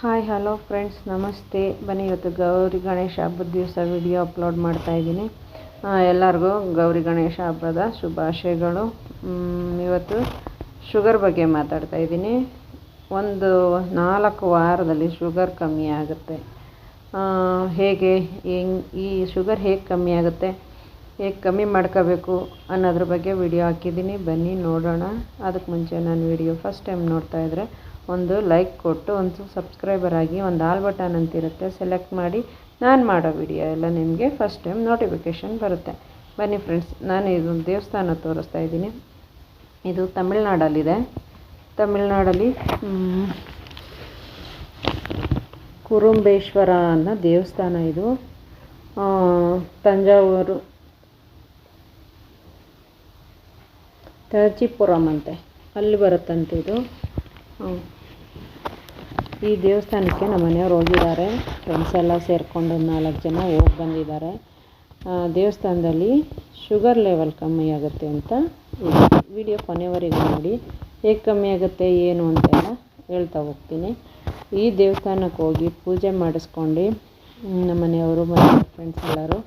Hi hello friends ನಮಸ್ತೆ. ಬನ್ನಿ, ಇವತ್ತು ಗೌರಿ ಗಣೇಶ ಹಬ್ಬದ ದಿವಸ ವಿಡಿಯೋ ಅಪ್ಲೋಡ್ ಮಾಡ್ತಾಯಿದ್ದೀನಿ ಎಲ್ಲರಿಗೂ ಗೌರಿ ಗಣೇಶ ಹಬ್ಬದ ಶುಭಾಶಯಗಳು. ಇವತ್ತು ಶುಗರ್ ಬಗ್ಗೆ ಮಾತಾಡ್ತಾ ಇದ್ದೀನಿ. ಒಂದು ನಾಲ್ಕು ವಾರದಲ್ಲಿ ಶುಗರ್ ಕಮ್ಮಿ ಆಗುತ್ತೆ. ಹೇಗೆ, ಹೆಂಗ್, ಈ ಶುಗರ್ ಹೇಗೆ ಕಮ್ಮಿ ಆಗುತ್ತೆ, ಹೇಗೆ ಕಮ್ಮಿ ಮಾಡ್ಕೋಬೇಕು ಅನ್ನೋದ್ರ ಬಗ್ಗೆ ವಿಡಿಯೋ ಹಾಕಿದ್ದೀನಿ. ಬನ್ನಿ, ನೋಡೋಣ. ಅದಕ್ಕೆ ಮುಂಚೆ ನಾನು ವಿಡಿಯೋ ಫಸ್ಟ್ ಟೈಮ್ ನೋಡ್ತಾ ಇದ್ದರೆ ಒಂದು ಲೈಕ್ ಕೊಟ್ಟು, ಒಂದು ಸಬ್ಸ್ಕ್ರೈಬರ್ ಆಗಿ, ಒಂದು ಆಲ್ ಬಟನ್ ಅಂತಿರುತ್ತೆ ಸೆಲೆಕ್ಟ್ ಮಾಡಿ ನಾನು ಮಾಡೋ ವಿಡಿಯೋ ಎಲ್ಲ ನಿಮಗೆ ಫಸ್ಟ್ ಟೈಮ್ ನೋಟಿಫಿಕೇಷನ್ ಬರುತ್ತೆ. ಬನ್ನಿ ಫ್ರೆಂಡ್ಸ್ ನಾನು ಇದು ದೇವಸ್ಥಾನ ತೋರಿಸ್ತಾ ಇದ್ದೀನಿ. ಇದು ತಮಿಳ್ನಾಡಲ್ಲಿದೆ. ತಮಿಳ್ನಾಡಲ್ಲಿ ಕುರುಂಬೇಶ್ವರ ಅನ್ನೋ ದೇವಸ್ಥಾನ ಇದು. ತಂಜಾವೂರು, ತರ್ಚಿಪುರಂ ಅಂತೆ. ಅಲ್ಲಿ ಬರುತ್ತಂತೆ ಇದು. ಹ್ಮ್. ಈ ದೇವಸ್ಥಾನಕ್ಕೆ ನಮ್ಮ ಮನೆಯವ್ರು ಹೋಗಿದ್ದಾರೆ. ಫ್ರೆಂಡ್ಸ್ ಎಲ್ಲ ಸೇರಿಕೊಂಡು ನಾಲ್ಕು ಜನ ಹೋಗಿ ಬಂದಿದ್ದಾರೆ. ದೇವಸ್ಥಾನದಲ್ಲಿ ಶುಗರ್ ಲೆವೆಲ್ ಕಮ್ಮಿ ಆಗುತ್ತೆ ಅಂತ ವಿಡಿಯೋ ಕೊನೆವರೆಗೂ ನೋಡಿ. ಹೇಗೆ ಕಮ್ಮಿ ಆಗುತ್ತೆ, ಏನು ಅಂತೆಲ್ಲ ಹೇಳ್ತಾ ಹೋಗ್ತೀನಿ. ಈ ದೇವಸ್ಥಾನಕ್ಕೆ ಹೋಗಿ ಪೂಜೆ ಮಾಡಿಸ್ಕೊಂಡು ನಮ್ಮ ಮನೆಯವರು ಮತ್ತು ಫ್ರೆಂಡ್ಸ್ ಎಲ್ಲರೂ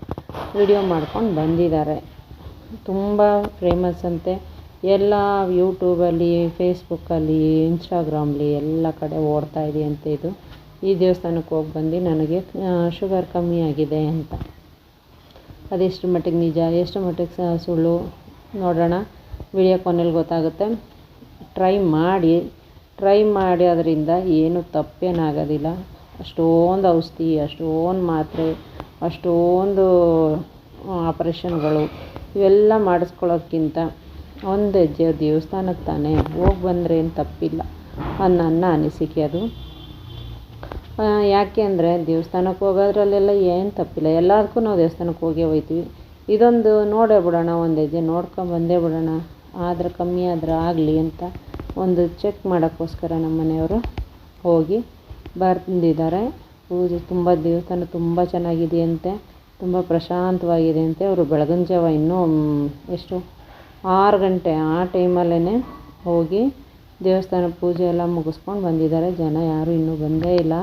ವಿಡಿಯೋ ಮಾಡ್ಕೊಂಡು ಬಂದಿದ್ದಾರೆ. ತುಂಬ ಫೇಮಸ್ ಅಂತೆ. ಎಲ್ಲ ಯೂಟ್ಯೂಬಲ್ಲಿ ಫೇಸ್ಬುಕ್ಕಲ್ಲಿ ಇನ್ಸ್ಟಾಗ್ರಾಮ್ಲಿ ಎಲ್ಲ ಕಡೆ ಓಡ್ತಾ ಅಂತ ಇದು. ಈ ದೇವಸ್ಥಾನಕ್ಕೆ ಹೋಗಿ ಬಂದು ನನಗೆ ಶುಗರ್ ಕಮ್ಮಿ ಆಗಿದೆ ಅಂತ. ಅದೆಷ್ಟು ಮಟ್ಟಿಗೆ ನಿಜ, ಎಷ್ಟು ಮಟ್ಟಿಗೆ ಸ, ಸುಳ್ಳು ನೋಡೋಣ. ವಿಡಿಯೋ ಕೊನೆಯಲ್ಲಿ ಗೊತ್ತಾಗುತ್ತೆ. ಟ್ರೈ ಮಾಡಿ ಟ್ರೈ ಮಾಡಿ ಅದರಿಂದ ಏನು ತಪ್ಪೇನಾಗೋದಿಲ್ಲ. ಅಷ್ಟೊಂದು ಔಷಧಿ, ಅಷ್ಟೊಂದು ಮಾತ್ರೆ, ಅಷ್ಟೊಂದು ಆಪ್ರೇಷನ್ಗಳು ಇವೆಲ್ಲ ಮಾಡಿಸ್ಕೊಳ್ಳೋಕ್ಕಿಂತ ಒಂದು ಹೆಜ್ಜೆ ದೇವಸ್ಥಾನಕ್ಕೆ ತಾನೇ ಹೋಗಿ ಬಂದರೆ ಏನು ತಪ್ಪಿಲ್ಲ ಅದು ನನ್ನ ಅನಿಸಿಕೆ ಅದು. ಯಾಕೆ ಅಂದರೆ ದೇವಸ್ಥಾನಕ್ಕೆ ಹೋಗೋದ್ರಲ್ಲೆಲ್ಲ ಏನು ತಪ್ಪಿಲ್ಲ. ಎಲ್ಲದಕ್ಕೂ ನಾವು ದೇವಸ್ಥಾನಕ್ಕೆ ಹೋಗೇ ಹೋಗ್ತೀವಿ ಇದೊಂದು ನೋಡೇ ಬಿಡೋಣ ಒಂದು ಹೆಜ್ಜೆ ನೋಡ್ಕೊಂಡು ಬಂದೇ ಬಿಡೋಣ. ಆದ್ರೆ ಕಮ್ಮಿ ಆದರೆ ಆಗಲಿ ಅಂತ ಒಂದು ಚೆಕ್ ಮಾಡೋಕ್ಕೋಸ್ಕರ ನಮ್ಮ ಮನೆಯವರು ಹೋಗಿ ಬಂದಿದ್ದಾರೆ. ಪೂಜೆ ತುಂಬ, ದೇವಸ್ಥಾನ ತುಂಬ ಚೆನ್ನಾಗಿದೆಯಂತೆ ತುಂಬ ಪ್ರಶಾಂತವಾಗಿದೆ ಅಂತೆ. ಅವರು ಬೆಳಗಿನ ಜಾವ ಇನ್ನೂ ಎಷ್ಟು ಆರು ಗಂಟೆ ಆ ಟೈಮಲ್ಲೇ ಹೋಗಿ ದೇವಸ್ಥಾನ ಪೂಜೆ ಎಲ್ಲ ಮುಗಿಸ್ಕೊಂಡು ಬಂದಿದ್ದಾರೆ. ಜನ ಯಾರೂ ಇನ್ನೂ ಬಂದೇ ಇಲ್ಲ.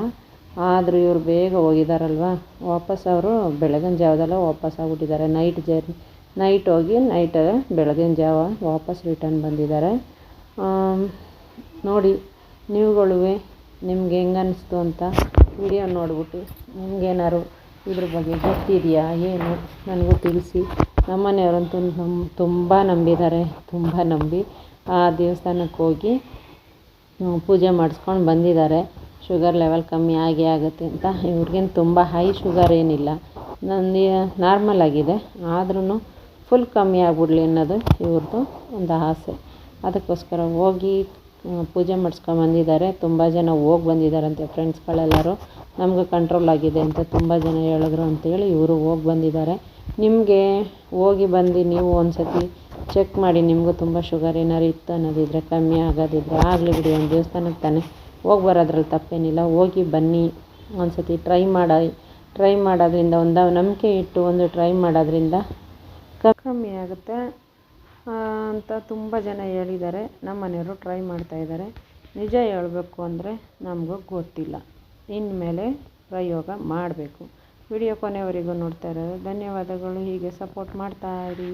ಆದರೂ ಇವರು ಬೇಗ ಹೋಗಿದ್ದಾರಲ್ವ ವಾಪಸ್ ಅವರು ಬೆಳಗಿನ ಜಾವದಲ್ಲೇ ವಾಪಸ್ ಆಗ್ಬಿಟ್ಟಿದ್ದಾರೆ. ನೈಟ್ ಜರ್ನಿ, ನೈಟ್ ಹೋಗಿ ನೈಟ್ ಬೆಳಗಿನ ಜಾವ ವಾಪಸ್ ರಿಟರ್ನ್ ಬಂದಿದ್ದಾರೆ. ನೋಡಿ ನೀವುಗಳು ನಿಮ್ಗೆ ಹೆಂಗೆ ಅನ್ನಿಸ್ತು ಅಂತ ವಿಡಿಯೋ ನೋಡ್ಬಿಟ್ಟು ನಿಮ್ಗೇನಾದ್ರು ಇದ್ರ ಬಗ್ಗೆ ಗೊತ್ತಿದೆಯಾ, ಏನು? ನನಗೂ ತಿಳಿಸಿ. ನಮ್ಮ ಮನೆಯವರಂತೂ ನಮ್ಮ ತುಂಬ ನಂಬಿದ್ದಾರೆ, ತುಂಬ ನಂಬಿ. ಆ ದೇವಸ್ಥಾನಕ್ಕೆ ಹೋಗಿ ಪೂಜೆ ಮಾಡಿಸ್ಕೊಂಡು ಬಂದಿದ್ದಾರೆ. ಶುಗರ್ ಲೆವೆಲ್ ಕಮ್ಮಿ ಆಗಿ ಆಗುತ್ತೆ ಅಂತ. ಇವ್ರಿಗೇನು ತುಂಬ ಹೈ ಶುಗರ್ ಏನಿಲ್ಲ. ನನ್ನ ನಾರ್ಮಲ್ ಆಗಿದೆ. ಆದ್ರೂ ಫುಲ್ ಕಮ್ಮಿ ಆಗ್ಬಿಡ್ಲಿ ಅನ್ನೋದು ಇವ್ರದ್ದು ಒಂದು ಆಸೆ. ಅದಕ್ಕೋಸ್ಕರ ಹೋಗಿ ಪೂಜೆ ಮಾಡಿಸ್ಕೊಂಡು ಬಂದಿದ್ದಾರೆ. ತುಂಬ ಜನ ಹೋಗಿ ಬಂದಿದ್ದಾರಂತೆ ಫ್ರೆಂಡ್ಸ್ಗಳೆಲ್ಲರೂ ನಮ್ಗೆ ಕಂಟ್ರೋಲ್ ಆಗಿದೆ ಅಂತ ತುಂಬ ಜನ ಹೇಳಿದ್ರು ಅಂತೇಳಿ ಇವರು ಹೋಗಿ ಬಂದಿದ್ದಾರೆ. ನಿಮಗೆ ಹೋಗಿ ಬಂದು ನೀವು ಒಂದು ಸತಿ ಚೆಕ್ ಮಾಡಿ, ನಿಮಗೂ ತುಂಬ ಶುಗರ್ ಏನಾದ್ರು ಇತ್ತು ಅನ್ನೋದಿದ್ರೆ, ಕಮ್ಮಿ ಆಗೋದಿದ್ರೆ ಆಗಲಿ ಬಿಡಿ, ಒಂದು ದೇವಸ್ಥಾನಕ್ಕೆ ತಾನೇ ಹೋಗಿ ಬರೋದ್ರಲ್ಲಿ ತಪ್ಪೇನಿಲ್ಲ. ಹೋಗಿ ಬನ್ನಿ ಒಂದು ಸತಿ ಟ್ರೈ ಮಾಡಿ ಟ್ರೈ ಮಾಡೋದ್ರಿಂದ ಒಂದು ನಂಬಿಕೆ ಇಟ್ಟು ಒಂದು ಟ್ರೈ ಮಾಡೋದ್ರಿಂದ ಕಮ್ಮಿ ಆಗುತ್ತೆ. ಅಂತ ತುಂಬ ಜನ ಹೇಳಿದ್ದಾರೆ. ನಮ್ಮ ಮನೆಯವರು ಟ್ರೈ ಮಾಡ್ತಾಯಿದ್ದಾರೆ ನಿಜ ಹೇಳಬೇಕು ಅಂದರೆ ನಮಗೂ ಗೊತ್ತಿಲ್ಲ. ಇನ್ಮೇಲೆ ಪ್ರಯೋಗ ಮಾಡಬೇಕು. ವಿಡಿಯೋ ಕೊನೆವರೆಗೂ ನೋಡ್ತಾ ಇರೋದು ಧನ್ಯವಾದಗಳು. ಹೀಗೆ ಸಪೋರ್ಟ್ ಮಾಡ್ತಾ ಇರಿ.